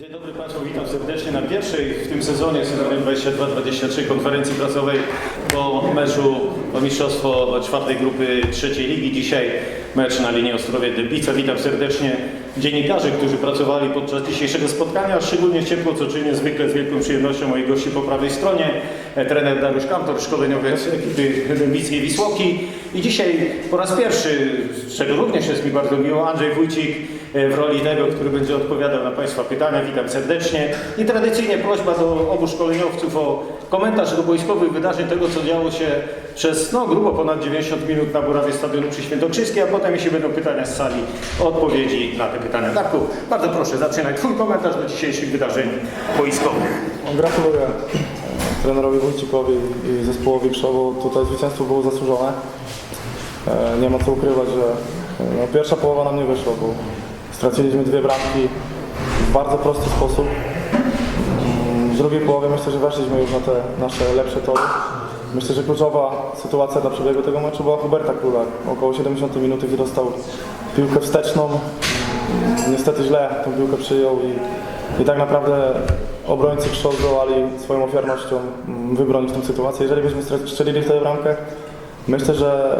Dzień dobry Państwu, witam serdecznie na pierwszej w tym sezonie, sezonie 22-23 konferencji prasowej po meczu o mistrzostwo czwartej grupy trzeciej ligi. Dzisiaj mecz na linii Ostrowie-Dębica. Witam serdecznie dziennikarzy, którzy pracowali podczas dzisiejszego spotkania, szczególnie ciepło, co czynię zwykle z wielką przyjemnością moich gości po prawej stronie. E, Trener Dariusz Kantor, szkoleniowiec ekipy Dębickiej Wisłoki. I dzisiaj po raz pierwszy, z czego również jest mi bardzo miło, Andrzej Wójcik w roli tego, który będzie odpowiadał na Państwa pytania. Witam serdecznie. I tradycyjnie prośba do obu szkoleniowców o komentarz do wojskowych wydarzeń, tego co działo się przez no, grubo ponad 90 minut na burawie stadionu przy Świętokrzyskim, a potem jeśli będą pytania z sali, odpowiedzi na te pytania. Darku, bardzo proszę, zaczynaj Twój komentarz do dzisiejszych wydarzeń wojskowych. No, Gratuluję trenerowi Wójcikowi i zespołowi Krzowo. Tutaj zwycięstwo było zasłużone. E, Nie ma co ukrywać, że e, no, pierwsza połowa nam nie wyszła, bo straciliśmy dwie bramki w bardzo prosty sposób. W drugiej połowie myślę, że weszliśmy już na te nasze lepsze tory. Myślę, że kluczowa sytuacja dla przebiegu tego meczu była Huberta Króla. Około 70 minuty, gdzie dostał piłkę wsteczną. Niestety źle tę piłkę przyjął i, i tak naprawdę obrońcy zdołali swoją ofiarnością mm, wybronić tę sytuację. Jeżeli byśmy strzelili w tę bramkę, myślę, że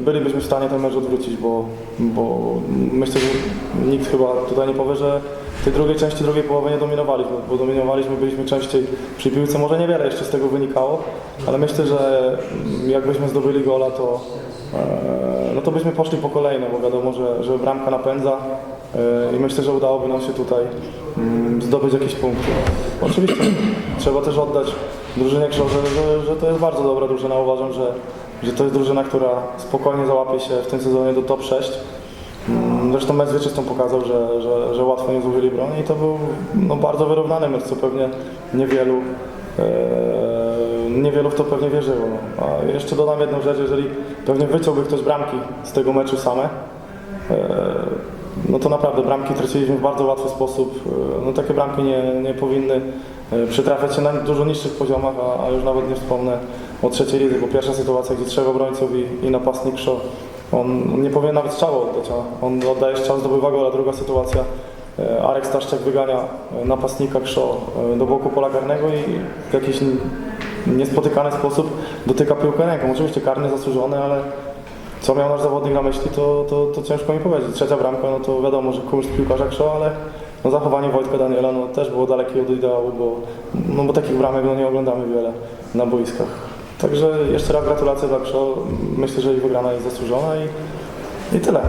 e, bylibyśmy w stanie ten mecz odwrócić, bo, bo myślę, że nikt chyba tutaj nie powie, że tej drugiej części drugiej połowy nie dominowaliśmy, bo dominowaliśmy, byliśmy częściej przy piłce, może niewiele jeszcze z tego wynikało, ale myślę, że jakbyśmy zdobyli gola, to, e, no to byśmy poszli po kolejne, bo wiadomo, że, że bramka napędza e, i myślę, że udałoby nam się tutaj mm, zdobyć jakieś punkty. Oczywiście trzeba też oddać drużynie Krzow, że, że, że to jest bardzo dobra drużyna. Uważam, że, że to jest drużyna, która spokojnie załapie się w tym sezonie do top 6. Mm, Zresztą mecz Wieczystą pokazał, że, że, że łatwo nie zużyli broni i to był no, bardzo wyrównany mecz, co pewnie niewielu, e, niewielu w to pewnie wierzyło. A jeszcze dodam jedną rzecz, jeżeli pewnie wyciąłby ktoś bramki z tego meczu same, e, no to naprawdę bramki traciliśmy w bardzo łatwy sposób. E, No takie bramki nie, nie powinny e, przytrafiać się na dużo niższych poziomach, a, a już nawet nie wspomnę o trzeciej lidze, bo pierwsza sytuacja, gdzie trzech obrońców i, i napastnik Szo, on nie powinien nawet strzału oddać, a on oddaje strzał, zdobywa gola. Druga sytuacja, e, Arek Staszczak wygania napastnika Krzo do boku pola karnego i w jakiś niespotykany sposób dotyka piłkę ręką. Oczywiście karny zasłużony, ale co miał nasz zawodnik na myśli, to, to, to ciężko mi powiedzieć. Trzecia bramka, no to wiadomo, że kunszt piłkarza Krzo, ale no zachowanie Wojtka Daniela no, też było dalekie od ideału, bo, no, bo takich bramek no, nie oglądamy wiele na boiskach. Także jeszcze raz gratulacje dla Krzo. Myślę, że jej wygrana jest zasłużona i, i tyle.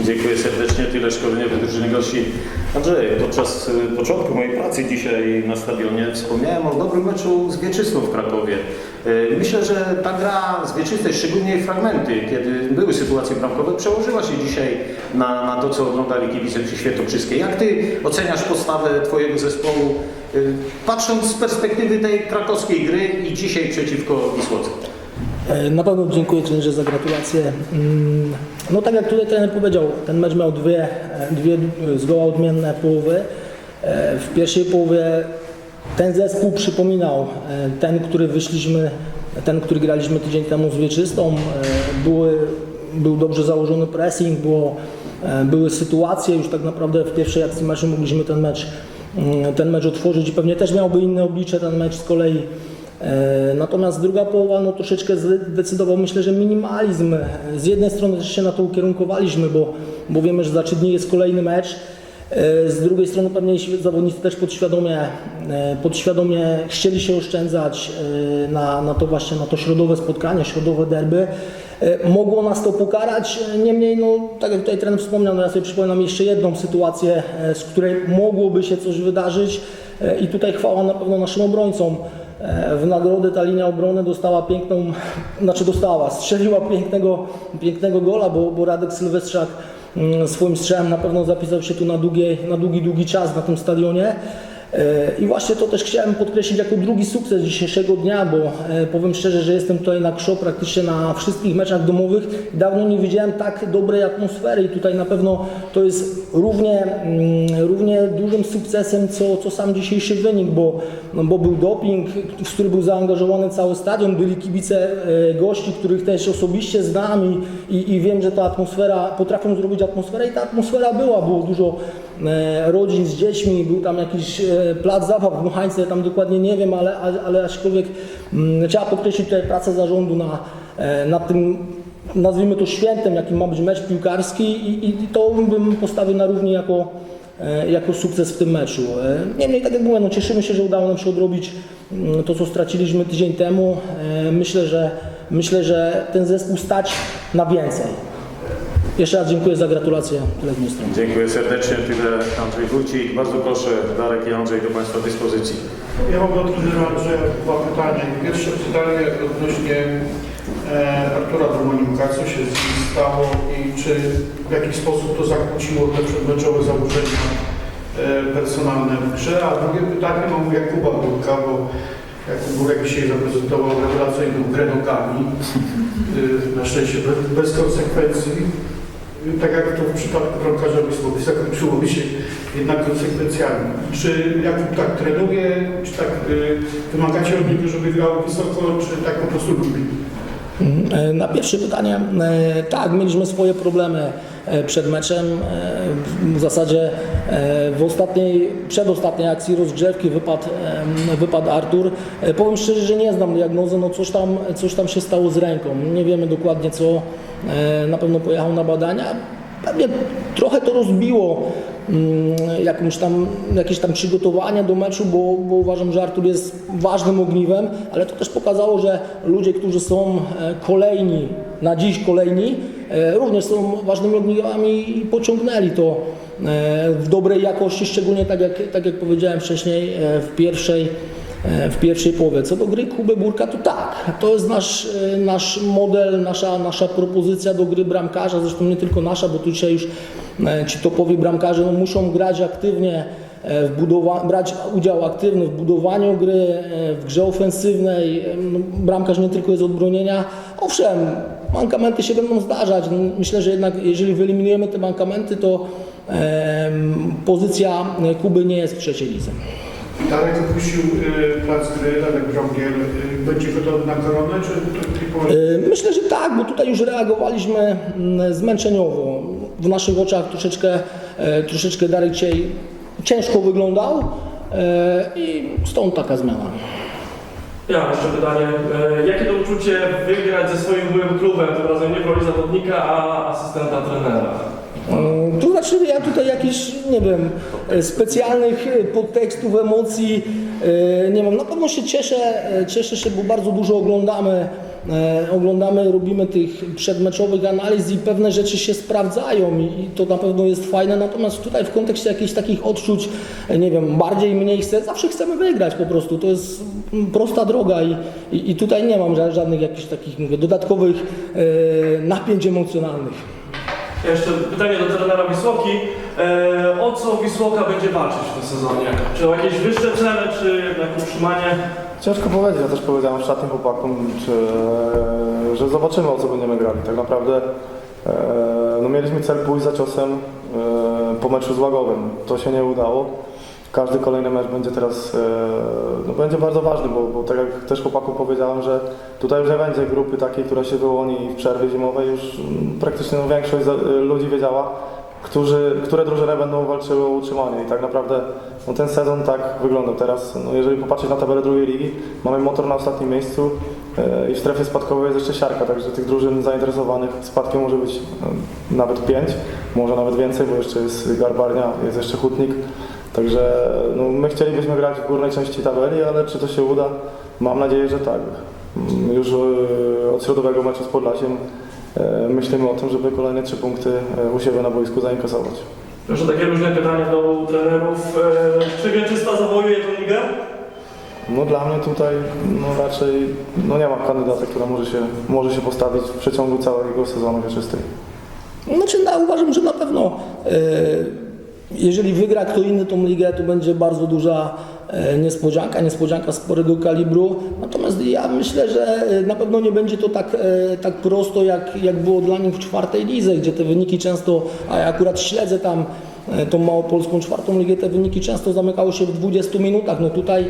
Dziękuję serdecznie, tyle szkoleniowych drużyny gości. Andrzej, podczas y, początku mojej pracy dzisiaj na stadionie wspomniałem o dobrym meczu z Wieczystą w Krakowie. Y, Myślę, że ta gra z Wieczystej, szczególnie jej fragmenty, kiedy były sytuacje bramkowe, przełożyła się dzisiaj na, na to, co oglądali kibice przy Świętokrzyskiej. Jak Ty oceniasz postawę Twojego zespołu, y, patrząc z perspektywy tej krakowskiej gry i dzisiaj przeciwko Wisłoce? E, Na pewno dziękuję trenerze za gratulacje. Mm, No tak jak tutaj trener powiedział, ten mecz miał dwie, e, dwie zgoła odmienne połowy. E, W pierwszej połowie ten zespół przypominał e, ten, który wyszliśmy, ten, który graliśmy tydzień temu z Wieczystą. E, Były, był dobrze założony pressing, było, e, były sytuacje, już tak naprawdę w pierwszej akcji meczu mogliśmy ten mecz, mm, ten mecz otworzyć i pewnie też miałby inne oblicze ten mecz z kolei. Natomiast druga połowa no, troszeczkę zdecydował, myślę, że minimalizm. Z jednej strony też się na to ukierunkowaliśmy, bo, bo wiemy, że za trzy dni jest kolejny mecz. E, Z drugiej strony pewnie zawodnicy też podświadomie, e, podświadomie chcieli się oszczędzać e, na, na to właśnie, na to środowe spotkanie, środowe derby. Mogło nas to pokarać, niemniej, no, tak jak tutaj trener wspomniał, no ja sobie przypominam jeszcze jedną sytuację, z której mogłoby się coś wydarzyć i tutaj chwała na pewno naszym obrońcom. W nagrodę ta linia obrony dostała piękną, znaczy dostała, strzeliła pięknego, pięknego gola, bo, bo Radek Sylwestrzak swoim strzałem na pewno zapisał się tu na, długiej, na długi, długi czas na tym stadionie. E, I właśnie to też chciałem podkreślić jako drugi sukces dzisiejszego dnia, bo e, powiem szczerze, że jestem tutaj na KSZO praktycznie na wszystkich meczach domowych. Dawno nie widziałem tak dobrej atmosfery i tutaj na pewno to jest równie, mm, równie dużym sukcesem, co, co sam dzisiejszy wynik, bo, bo był doping, w który był zaangażowany cały stadion, byli kibice e, gości, których też osobiście znam i, i, i wiem, że ta atmosfera, potrafią zrobić atmosferę i ta atmosfera była, było dużo rodzin z dziećmi, był tam jakiś plac zabaw w Dmuchańce, tam dokładnie nie wiem, ale, ale, ale aczkolwiek mm, trzeba podkreślić tutaj pracę zarządu na, e, na tym nazwijmy to świętem, jakim ma być mecz piłkarski i, i to bym postawił na równi jako, e, jako sukces w tym meczu. E, Niemniej, tak jak mówię, no cieszymy się, że udało nam się odrobić mm, to, co straciliśmy tydzień temu. Myślę, że, myślę, że ten zespół stać na więcej. Jeszcze raz dziękuję za gratulacje. Tyle z mojej strony. Dziękuję serdecznie. Tyle Andrzej Wójcik. Bardzo proszę Darek i Andrzej do Państwa dyspozycji. Ja mam do trenera Andrzeja dwa pytania. Pierwsze pytanie odnośnie e, Artura Drumaniuka. Co się z nim stało i czy w jakiś sposób to zakłóciło te przedmeczowe założenia e, personalne w grze? A drugie pytanie mam u Jakuba Burka, bo Jakub Burek dzisiaj zaprezentował rewelacyjną grę nogami. E, na szczęście bez, bez konsekwencji. Tak jak to w przypadku bramkarza Wisłowy zakończyło się jednak konsekwencjami. Czy Jakub tak trenuje, czy tak y, wymagacie od niego, żeby grał wysoko, czy tak po prostu lubi? E, Na pierwsze pytanie, e, tak, mieliśmy swoje problemy przed meczem. E, W zasadzie e, w ostatniej, przedostatniej akcji rozgrzewki wypadł, wypadł Artur. E, Powiem szczerze, że nie znam diagnozy, no coś tam, coś tam się stało z ręką. Nie wiemy dokładnie co, E, na pewno pojechał na badania. Pewnie trochę to rozbiło mm, jakąś tam, jakieś tam przygotowania do meczu, bo, bo uważam, że Artur jest ważnym ogniwem, ale to też pokazało, że ludzie, którzy są e, kolejni, na dziś kolejni, e, również są ważnymi ogniwami i pociągnęli to e, w dobrej jakości, szczególnie tak jak, tak jak powiedziałem wcześniej e, w pierwszej e, w pierwszej połowie. Co do gry Kuby Burka, to tak, to jest nasz, e, nasz model, nasza, nasza propozycja do gry bramkarza, zresztą nie tylko nasza, bo tu dzisiaj już e, ci topowi bramkarze no, muszą grać aktywnie, e, brać udział aktywny w budowaniu gry, e, w grze ofensywnej. E, No, bramkarz nie tylko jest od bronienia. Owszem, mankamenty się będą zdarzać. No, Myślę, że jednak jeżeli wyeliminujemy te mankamenty, to pozycja Kuby nie jest w trzeciej lidze. Darek opuścił y, plac gry, Darek Wrągiel. Y, będzie gotowy na koronę, czy. Y, Myślę, że tak, bo tutaj już reagowaliśmy mm, zmęczeniowo. W naszych oczach troszeczkę, e, troszeczkę Darek dzisiaj ciężko wyglądał e, i stąd taka zmiana. Ja mam jeszcze pytanie. E, Jakie to uczucie wygrać ze swoim byłym klubem, tym razem nie w roli zawodnika, a asystenta trenera? Mm, To znaczy ja tutaj jakichś, nie wiem, e, specjalnych e, podtekstów, emocji nie mam. Na pewno się cieszę, cieszę się, bo bardzo dużo oglądamy, oglądamy, robimy tych przedmeczowych analiz i pewne rzeczy się sprawdzają i i to na pewno jest fajne. Natomiast tutaj w kontekście jakichś takich odczuć, e, nie wiem, bardziej, mniej zawsze chcemy wygrać po prostu. To jest mm, prosta droga i, i, i tutaj nie mam ża- żadnych jakichś takich mówię, dodatkowych e, napięć emocjonalnych. Jeszcze pytanie do trenera Wisłoki. E, o co Wisłoka będzie walczyć w tym sezonie? Czy o jakieś wyższe cele, czy jednak utrzymanie? Ciężko powiedzieć, ja też powiedziałem ostatnim chłopakom, czy, że zobaczymy o co będziemy grali. Tak naprawdę e, no mieliśmy cel pójść za ciosem e, po meczu z Łagowym. To się nie udało. Każdy kolejny mecz będzie teraz e, no będzie bardzo ważny, bo, bo tak jak też chłopakom powiedziałem, że tutaj już nie będzie grupy takiej, która się wyłoni w przerwie zimowej. Już praktycznie no, większość ludzi wiedziała, którzy, które drużyny będą walczyły o utrzymanie i tak naprawdę no, ten sezon tak wygląda teraz. No, jeżeli popatrzeć na tabelę drugiej ligi, mamy motor na ostatnim miejscu e, i w strefie spadkowej jest jeszcze siarka, także tych drużyn zainteresowanych spadkiem może być e, nawet pięć, może nawet więcej, bo jeszcze jest Garbarnia, jest jeszcze Hutnik. Także no, my chcielibyśmy grać w górnej części tabeli, ale czy to się uda? Mam nadzieję, że tak. Mm, Już e, od środowego meczu z Podlasiem myślimy o tym, żeby kolejne trzy punkty e, u siebie na boisku zainkasować. Proszę takie różne pytania do trenerów. E, czy Wieczysta zawojuje tę ligę? No dla mnie tutaj no raczej no nie ma kandydata, która może się, może się postawić w przeciągu całego sezonu wieczystej. Znaczy, no, uważam, że na pewno e, jeżeli wygra kto inny tą ligę, to będzie bardzo duża e, niespodzianka, niespodzianka sporego kalibru. Natomiast ja myślę, że e, na pewno nie będzie to tak, e, tak prosto, jak, jak było dla nich w czwartej lidze, gdzie te wyniki często, a ja akurat śledzę tam tą małopolską czwartą ligę, te wyniki często zamykały się w 20 minutach. No tutaj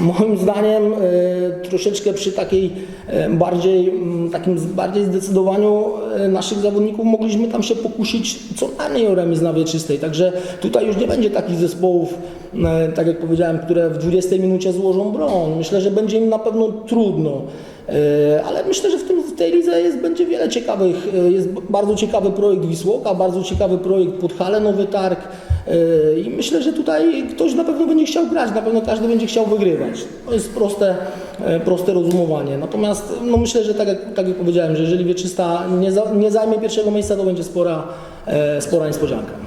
Moim zdaniem e, troszeczkę przy takiej e, bardziej, takim bardziej zdecydowaniu e, naszych zawodników mogliśmy tam się pokusić co najmniej o remis na wieczystej. Także tutaj już nie będzie takich zespołów, tak jak powiedziałem, które w 20 minucie złożą broń. Myślę, że będzie im na pewno trudno. Ale myślę, że w, tym, w tej lidze jest, będzie wiele ciekawych. Jest bardzo ciekawy projekt Wisłoka, bardzo ciekawy projekt Podhale Nowy Targ. E, I myślę, że tutaj ktoś na pewno będzie chciał grać, na pewno każdy będzie chciał wygrywać. To jest proste, e, proste rozumowanie. Natomiast no myślę, że tak jak, tak jak powiedziałem, że jeżeli Wieczysta nie, za, nie zajmie pierwszego miejsca, to będzie spora, e, spora niespodzianka.